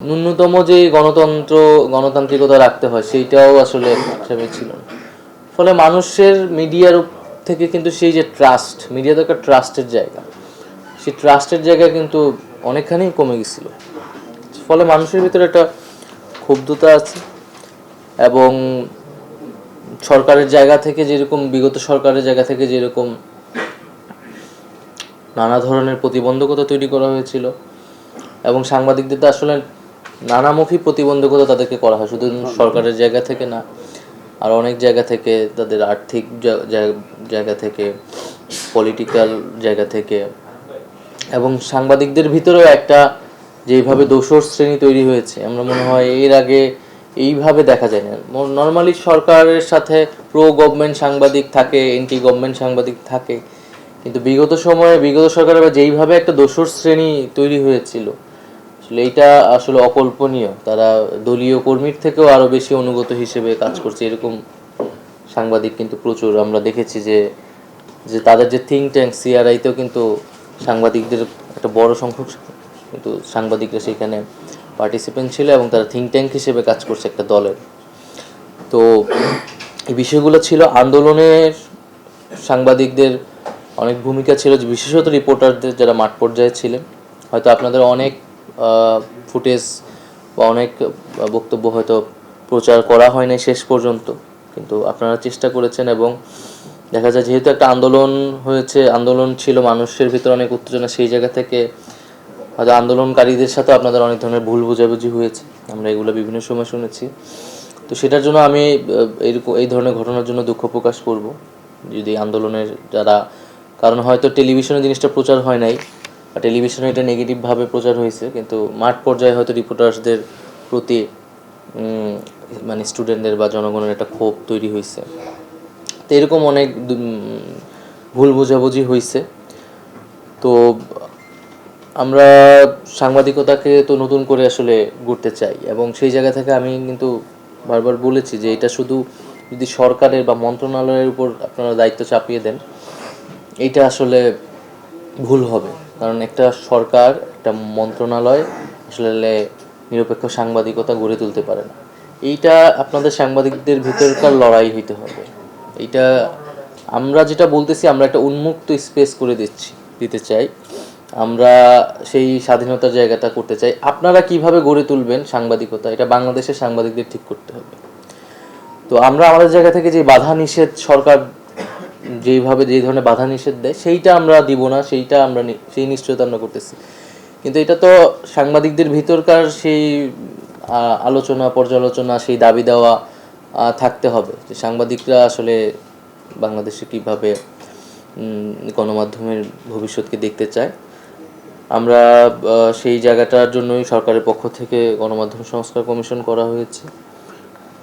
ন্যূনতম যে গণতন্ত্র, গণতান্ত্রিকতা রাখতে হয়, সেইটাও আসলে হিসাবে ছিল ফলে মানুষের মিডিয়ার থেকে কিন্তু সেই যে ট্রাস্ট মিডিয়া তো একটা ট্রাস্টের জায়গা। সেই ট্রাস্টের জায়গা কিন্তু অনেকখানি কমে গেছিল। ফলে মানুষের ভিতরে একটা ক্ষুব্ধতা আছে এবং সরকারের জায়গা থেকে যেরকম, বিগত সরকারের জায়গা থেকে যেরকম নানা ধরনের প্রতিবন্ধকতা তৈরি করা হয়েছিল এবং সাংবাদিকদের তো আসলে নানামুখী প্রতিবন্ধকতা তাদেরকে করা হয়। শুধু সরকারের জায়গা থেকে না, আর অনেক জায়গা থেকে তাদের আর্থিক জায়গা থেকে পলিটিক্যাল জায়গা থেকে। এবং সাংবাদিকদের ভিতরেও একটা যেভাবে দোসর শ্রেণি তৈরি হয়েছে, আমরা মনে হয় এর আগে এইভাবে দেখা যায় না নর্মালি সরকারের সাথে প্রো গভর্নমেন্ট সাংবাদিক থাকে এন্টি গভর্নমেন্ট সাংবাদিক থাকে, কিন্তু বিগত সময়ে বিগত সরকারের যেইভাবে একটা দোসর শ্রেণি তৈরি হয়েছিল আসলে এইটা আসলে অকল্পনীয়। তারা দলীয় কর্মীর থেকেও আরও বেশি অনুগত হিসেবে কাজ করছে। এরকম সাংবাদিক কিন্তু প্রচুর। আমরা দেখেছি যে যে তাদের যে থিঙ্ক ট্যাঙ্ক সিআরআইতেও কিন্তু সাংবাদিকদের একটা বড় সংখ্যক কিন্তু সাংবাদিকরা সেখানে পার্টিসিপেন্ট ছিল এবং তারা থিঙ্ক ট্যাঙ্ক হিসেবে কাজ করছে একটা দলের। তো এই বিষয়গুলো ছিল। আন্দোলনের সাংবাদিকদের অনেক ভূমিকা ছিল। বিশেষত রিপোর্টারদের যারা মাঠ পর্যায়ে ছিলেন। হয়তো আপনাদের অনেক ফুটেজ বা অনেক বক্তব্য হয়তো প্রচার করা হয়নি শেষ পর্যন্ত, কিন্তু আপনারা চেষ্টা করেছেন এবং দেখা যায় যেহেতু একটা আন্দোলন হয়েছে, আন্দোলন ছিল, মানুষের ভিতরে অনেক উত্তেজনা, সেই জায়গা থেকে হয়তো আন্দোলনকারীদের সাথে আপনাদের অনেক ধরনের ভুল বোঝাবুঝি হয়েছে, আমরা এগুলো বিভিন্ন সময় শুনেছি। তো সেটার জন্য আমি এরকম, এই ধরনের ঘটনার জন্য দুঃখ প্রকাশ করব। যদি আন্দোলনের যারা, কারণ হয়তো টেলিভিশনে জিনিসটা প্রচার হয় নাই টেলিভিশনে এটা নেগেটিভভাবে প্রচার হয়েছে, কিন্তু মাঠ পর্যায়ে হয়তো রিপোর্টার্সদের প্রতি মানে স্টুডেন্টদের বা জনগণের একটা ক্ষোভ তৈরি হয়েছে। তো এরকম অনেক ভুল বোঝাবুঝি হয়েছে। তো আমরা সাংবাদিকতাকে তো নতুন করে আসলে গড়তে চাই, এবং সেই জায়গা থেকে আমি কিন্তু বারবার বলেছি যে এটা শুধু যদি সরকারের বা মন্ত্রণালয়ের উপর আপনারা দায়িত্ব চাপিয়ে দেন, এটা আসলে ভুল হবে। কারণ একটা সরকার, একটা মন্ত্রণালয় আসলে নিরপেক্ষ সাংবাদিকতা গড়ে তুলতে পারে না। এইটা আপনাদের সাংবাদিকদের ভিতরকার লড়াই হইতে হবে। এইটা আমরা যেটা বলতেছি, আমরা একটা উন্মুক্ত স্পেস করে দিচ্ছি, দিতে চাই। আমরা সেই স্বাধীনতার জায়গাটা করতে চাই। আপনারা কীভাবে গড়ে তুলবেন সাংবাদিকতা? এটা বাংলাদেশের সাংবাদিকদের ঠিক করতে হবে। তো আমরা আমাদের জায়গা থেকে যে বাধা নিষেধ সরকার যেইভাবে যেই ধরনের বাধা নিষেধ দেয়, সেইটা আমরা দিব না, সেইটা আমরা সেই নিশ্চয়তা আমরা করতেছি। কিন্তু এটা তো সাংবাদিকদের ভিতরকার সেই আলোচনা, পর্যালোচনা, সেই দাবি দেওয়া থাকতে হবে যে সাংবাদিকরা আসলে বাংলাদেশে কীভাবে গণমাধ্যমের ভবিষ্যৎকে দেখতে চায়। আমরা সেই জায়গাটার জন্যই সরকারের পক্ষ থেকে গণমাধ্যম সংস্কার কমিশন করা হয়েছে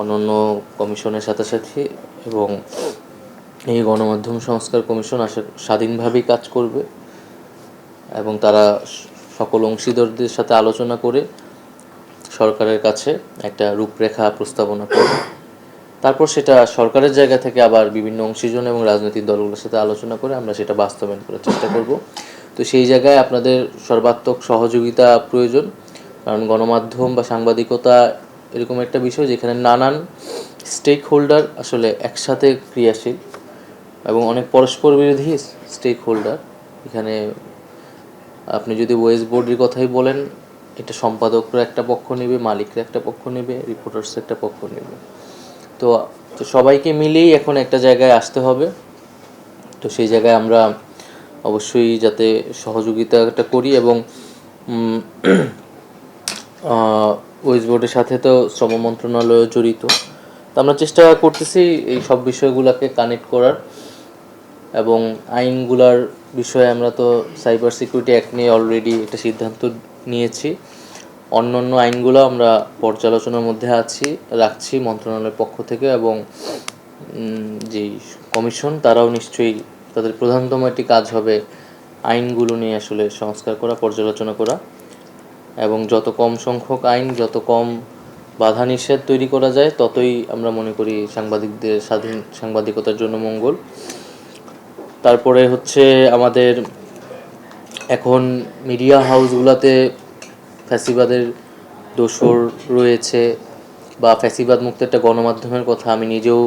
অন্যান্য কমিশনের সাথে সাথে এবং এই গণমাধ্যম সংস্কার কমিশন আসলে স্বাধীনভাবেই কাজ করবে এবং তারা সকল অংশীদারদের সাথে আলোচনা করে সরকারের কাছে একটা রূপরেখা প্রস্তাবনা করবে। তারপর সেটা সরকারের জায়গা থেকে আবার বিভিন্ন অংশীজন এবং রাজনৈতিক দলগুলোর সাথে আলোচনা করে আমরা সেটা বাস্তবায়ন করার চেষ্টা করব। তো সেই জায়গায় আপনাদের সর্বাত্মক সহযোগিতা প্রয়োজন, কারণ গণমাধ্যম বা সাংবাদিকতা এরকম একটা বিষয় যেখানে নানান স্টেক হোল্ডার আসলে একসাথে ক্রিয়াশীল। এবং অনেক পরস্পর বিরোধী স্টেক হোল্ডার এখানে আপনি যদি ওয়েস্ট বোর্ডের কথাই বলেন, এটা সম্পাদকরা একটা পক্ষ নেবে, মালিকরা একটা পক্ষ নেবে রিপোর্টার্স একটা পক্ষ নেবে। তো তো সবাইকে মিলেই এখন একটা জায়গায় আসতে হবে। তো সেই জায়গায় আমরা অবশ্যই যাতে সহযোগিতাটা করি এবং ওয়েস্ট বোর্ডের সাথে তো শ্রম মন্ত্রণালয় জড়িত। তো আমরা চেষ্টা করতেছি এই সব বিষয়গুলোকে কানেক্ট করার। এবং আইনগুলার বিষয়ে আমরা তো সাইবার সিকিউরিটি অ্যাক্ট নিয়ে অলরেডি একটা সিদ্ধান্ত নিয়েছি। অন্য অন্য আইনগুলো আমরা পর্যালোচনার মধ্যে আছি, রাখছি মন্ত্রণালয়ের পক্ষ থেকে এবং যেই কমিশন, তারাও নিশ্চয়ই তাদের প্রধানতম একটি কাজ হবে আইনগুলো নিয়ে আসলে সংস্কার করা, পর্যালোচনা করা। এবং যত কম সংখ্যক আইন, যত কম বাধা নিষেধ তৈরি করা যায়, ততই আমরা মনে করি সাংবাদিকদের স্বাধীন সাংবাদিকতার জন্য মঙ্গল। তারপরে হচ্ছে আমাদের এখন মিডিয়া হাউসগুলোতে ফ্যাসিবাদের দোসর রয়েছে বা ফ্যাসিবাদ মুক্ত একটা গণমাধ্যমের কথা আমি নিজেও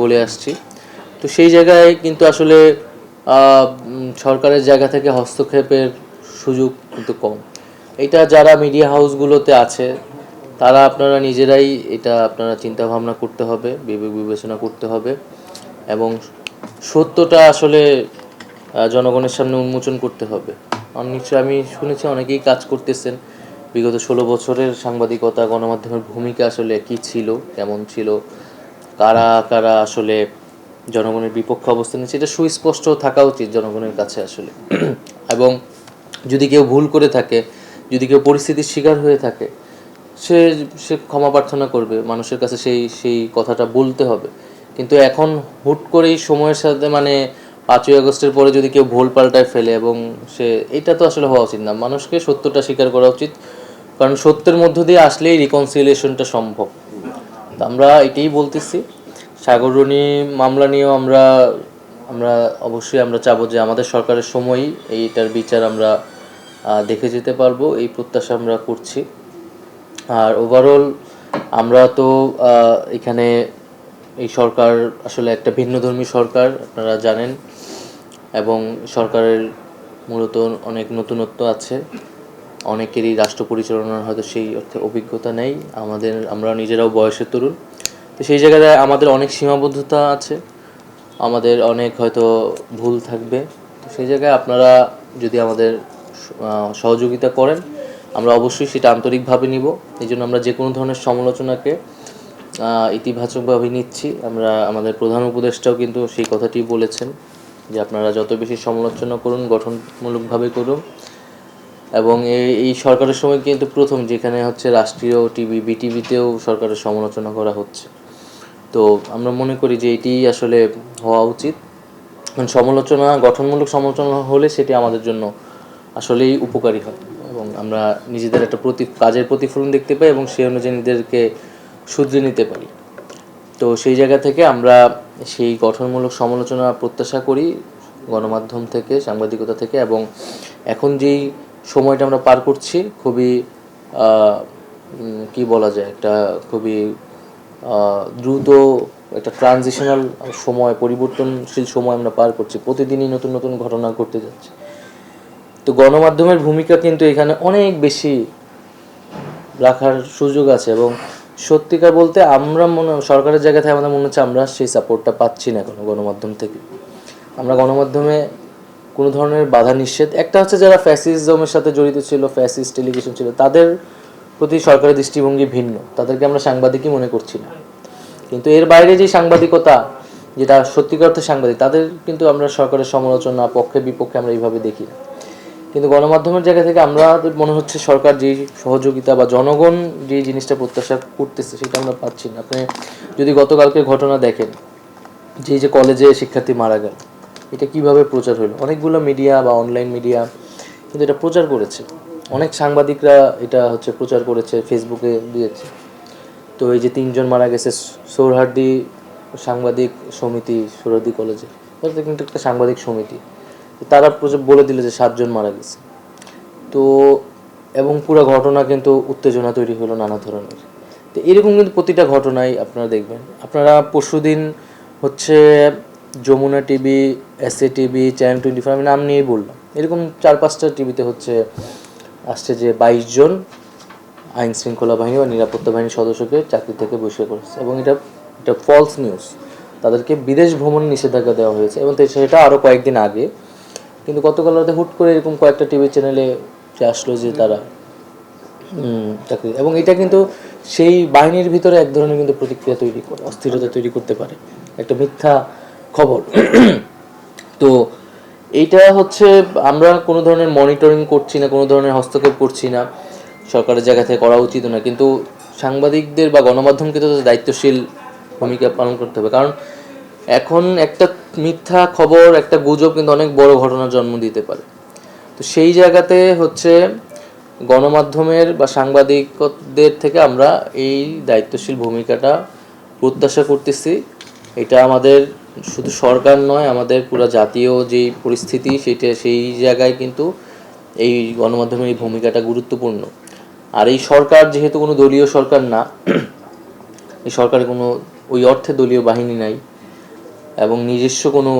বলে আসছি। তো সেই জায়গায় কিন্তু আসলে সরকারের জায়গা থেকে হস্তক্ষেপের সুযোগ কিন্তু কম। এটা যারা মিডিয়া হাউসগুলোতে আছে, তারা আপনারা নিজেরাই এটা আপনারা চিন্তাভাবনা করতে হবে, বিবেক বিবেচনা করতে হবে এবং সত্যটা আসলে জনগণের সামনে উন্মোচন করতে হবে। আর নিশ্চয়ই আমি শুনেছি অনেকেই কাজ করতেছেন। বিগত ষোলো বছরের সাংবাদিকতা, গণমাধ্যমের ভূমিকা আসলে কি ছিল, কেমন ছিল, কারা কারা আসলে জনগণের বিপক্ষে অবস্থান নিচ্ছে এটা সুস্পষ্ট থাকা উচিত জনগণের কাছে আসলে। এবং যদি কেউ ভুল করে থাকে, যদি কেউ পরিস্থিতির শিকার হয়ে থাকে, সে সে ক্ষমা প্রার্থনা করবে। মানুষের কাছে সেই সেই কথাটা বলতে হবে। কিন্তু এখন হুট করেই সময়ের সাথে মানে পাঁচই আগস্টের পরে যদি কেউ ভুল পাল্টায় ফেলে এবং সে, এটা তো আসলে হওয়া উচিত না। মানুষকে সত্যটা স্বীকার করা উচিত। কারণ সত্যের মধ্য দিয়ে আসলেই রিকনসিলিয়েশনটা সম্ভব। তো আমরা এটাই বলতেছি। সাগরণী মামলা নিয়েও আমরা আমরা অবশ্যই আমরা চাবো যে আমাদের সরকারের সময়ই এইটার বিচার আমরা দেখে যেতে পারব। এই প্রত্যাশা আমরা করছি। আর ওভারঅল আমরা তো এখানে এই সরকার আসলে একটা ভিন্নধর্মী সরকার, আপনারা জানেন, এবং সরকারের মূলত অনেক নতুনত্ব আছে। অনেকেরই রাষ্ট্র পরিচালনার হয়তো সেই অর্থে অভিজ্ঞতা নেই। আমাদের, আমরা নিজেরাও বয়সের তরুণ। তো সেই জায়গায় আমাদের অনেক সীমাবদ্ধতা আছে। আমাদের অনেক হয়তো ভুল থাকবে। তো সেই জায়গায় আপনারা যদি আমাদের সহযোগিতা করেন, আমরা অবশ্যই সেটা আন্তরিকভাবে নিব। এই জন্য আমরা যে কোনো ধরনের সমালোচনাকে ইতিবাচকভাবে নিচ্ছি। আমরা, আমাদের প্রধান উপদেষ্টাও কিন্তু সেই কথাটি বলেছেন যে আপনারা যত বেশি সমালোচনা করুন, গঠনমূলকভাবে করুন। এবং এই সরকারের সময় কিন্তু প্রথম, যেখানে হচ্ছে রাষ্ট্রীয় টিভি, বিটিভিতেও সরকারের সমালোচনা করা হচ্ছে। তো আমরা মনে করি যে এটি আসলে হওয়া উচিত। সমালোচনা, গঠনমূলক সমালোচনা হলে সেটি আমাদের জন্য আসলেই উপকারী হয়। এবং আমরা নিজেদের একটা প্রতি, কাজের প্রতিফলন দেখতে পাই এবং সেই অনুযায়ী নিজেদেরকে শুধরে নিতে পারি। তো সেই জায়গা থেকে আমরা সেই গঠনমূলক সমালোচনা প্রত্যাশা করি গণমাধ্যম থেকে, সাংবাদিকতা থেকে এবং এখন যেই সময়টা আমরা পার করছি খুবই কি বলা যায়, একটা খুবই দ্রুত একটা ট্রানজিশনাল সময়, পরিবর্তনশীল সময় আমরা পার করছি। প্রতিদিনই নতুন নতুন ঘটনা ঘটতে যাচ্ছে। তো গণমাধ্যমের ভূমিকা কিন্তু এখানে অনেক বেশি রাখার সুযোগ আছে এবং সত্যিকার বলতে আমরা মনে সরকারের জায়গা থেকে আমাদের মনে হচ্ছে আমরা সেই সাপোর্টটা পাচ্ছি না কোনো গণমাধ্যম থেকে। আমরা গণমাধ্যমে কোনো ধরনের বাধা নিষেধ একটা হচ্ছে যারা ফ্যাসিজমের সাথে জড়িত ছিল ফ্যাসিস টেলিভিশন ছিল, তাদের প্রতি সরকারের দৃষ্টিভঙ্গি ভিন্ন। তাদেরকে আমরা সাংবাদিকই মনে করছি না। কিন্তু এর বাইরে যে সাংবাদিকতা, যেটা সত্যিকার অর্থে সাংবাদিক, তাদের কিন্তু আমরা সরকারের সমালোচনা পক্ষে বিপক্ষে আমরা এইভাবে দেখি না। কিন্তু গণমাধ্যমের জায়গা থেকে আমরা মনে হচ্ছে সরকার যে সহযোগিতা বা জনগণ যে জিনিসটা প্রত্যাশা করতেছে, সেটা আমরা পাচ্ছি না। আপনি যদি গতকালকে ঘটনা দেখেন, যে যে কলেজে শিক্ষার্থী মারা গেল, এটা কীভাবে প্রচার হলো? অনেকগুলো মিডিয়া বা অনলাইন মিডিয়া কিন্তু এটা প্রচার করেছে। অনেক সাংবাদিকরা এটা হচ্ছে প্রচার করেছে ফেসবুকে দিয়েছে। তো এই যে তিনজন মারা গেছে, সৌরহার্দি সাংবাদিক সমিতি, সৌরহার্দি কলেজে কিন্তু একটা সাংবাদিক সমিতি। তারা বলে দিল যে সাতজন মারা গেছে। তো, এবং পুরো ঘটনা কিন্তু উত্তেজনা তৈরি হলো নানা ধরনের। তো এরকম কিন্তু প্রতিটা ঘটনাই আপনারা দেখবেন। আপনারা পরশুদিন হচ্ছে Jamuna TV, S A TV, channel twenty five, আমি নাম নিয়েই বললাম। এরকম চার পাঁচটা টিভিতে হচ্ছে আসছে যে বাইশ জন আইন শৃঙ্খলা বাহিনী বা নিরাপত্তা বাহিনীর সদস্যকে চাকরি থেকে বহিষ্কার করেছে এবং এটা এটা ফলস নিউজ তাদেরকে বিদেশ ভ্রমণ নিষেধাজ্ঞা দেওয়া হয়েছে। এবং সেটা আরও কয়েকদিন আগে কিন্তু গতকাল রাতে হুট করে এরকম কয়েকটা টিভি চ্যানেলে যে আসলো যে তারা চাকরি এবং এটা কিন্তু সেই বাহিনীর ভিতরে এক ধরনের কিন্তু প্রতিক্রিয়া তৈরি করে, অস্থিরতা তৈরি করতে পারে, একটা মিথ্যা খবর। তো এইটা হচ্ছে আমরা কোনো ধরনের মনিটরিং করছি না, কোনো ধরনের হস্তক্ষেপ করছি না, সরকারের জায়গা থেকে করা উচিত না, কিন্তু সাংবাদিকদের বা গণমাধ্যমকে তো দায়িত্বশীল ভূমিকা পালন করতে হবে, কারণ এখন একটা মিথ্যা খবর, একটা গুজব কিন্তু অনেক বড় ঘটনার জন্ম দিতে পারে। তো সেই জায়গাতে হচ্ছে গণমাধ্যমের বা সাংবাদিকদের থেকে আমরা এই দায়িত্বশীল ভূমিকাটা প্রত্যাশা করতেছি। এটা আমাদের শুধু সরকার নয়, আমাদের পুরো জাতীয় যে পরিস্থিতি সেটা, সেই জায়গায় কিন্তু এই গণমাধ্যমের এই ভূমিকাটা গুরুত্বপূর্ণ। আর এই সরকার যেহেতু কোনো দলীয় সরকার না, এই সরকারে কোনো ওই অর্থে দলীয় বাহিনী নাই এবং নিজস্ব কোনো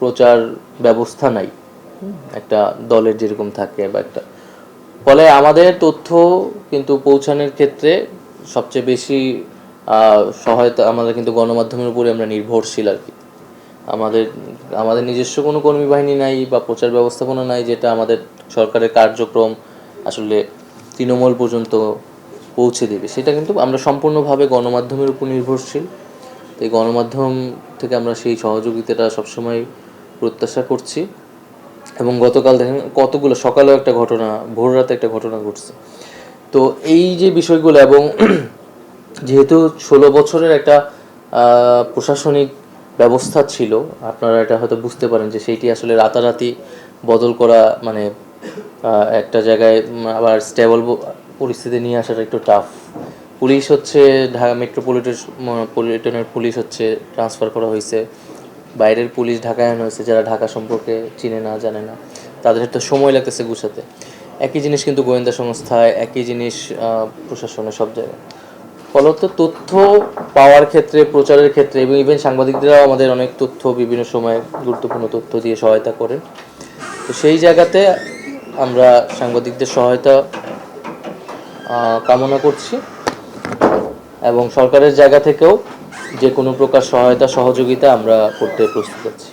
প্রচার ব্যবস্থা নাই। একটা দলের যেরকম থাকে বা একটা। ফলে আমাদের তথ্য কিন্তু পৌঁছানোর ক্ষেত্রে সবচেয়ে বেশি সহায়তা আমাদের কিন্তু গণমাধ্যমের উপরে আমরা নির্ভরশীল আর কি। আমাদের আমাদের নিজস্ব কোনো কর্মী বাহিনী নাই বা প্রচার ব্যবস্থাপনা নাই যেটা আমাদের সরকারের কার্যক্রম আসলে তৃণমূল পর্যন্ত পৌঁছে দেবে। সেটা কিন্তু আমরা সম্পূর্ণভাবে গণমাধ্যমের উপর নির্ভরশীল। এই গণমাধ্যম থেকে আমরা সেই সহযোগিতাটা সবসময় প্রত্যাশা করছি। এবং গতকাল দেখেন কতগুলো, সকালেও একটা ঘটনা ভোর রাতে একটা ঘটনা ঘটছে। তো এই যে বিষয়গুলো এবং যেহেতু ষোলো বছরের একটা প্রশাসনিক ব্যবস্থা ছিল, আপনারা এটা হয়তো বুঝতে পারেন যে সেইটি আসলে রাতারাতি বদল করা মানে একটা জায়গায় আবার স্টেবল পরিস্থিতি নিয়ে আসাটা একটু টাফ পুলিশ হচ্ছে ঢাকা মেট্রোপলিটন পলিটনের পুলিশ হচ্ছে ট্রান্সফার করা হয়েছে। বাইরের পুলিশ ঢাকায় আনা হয়েছে, যারা ঢাকা সম্পর্কে চিনে না, জানে না। তাদের একটা সময় লাগতেছে গুছাতে। একই জিনিস কিন্তু গোয়েন্দা সংস্থায়, একই জিনিস প্রশাসনে সব জায়গায়। ফলত তথ্য পাওয়ার ক্ষেত্রে, প্রচারের ক্ষেত্রে, এবং ইভেন সাংবাদিকদেরাও আমাদের অনেক তথ্য, বিভিন্ন সময় গুরুত্বপূর্ণ তথ্য দিয়ে সহায়তা করেন। তো সেই জায়গাতে আমরা সাংবাদিকদের সহায়তা কামনা করছি। এবং সরকারের জায়গা থেকেও যে কোনো প্রকার সহায়তা সহযোগিতা আমরা করতে প্রস্তুত আছি।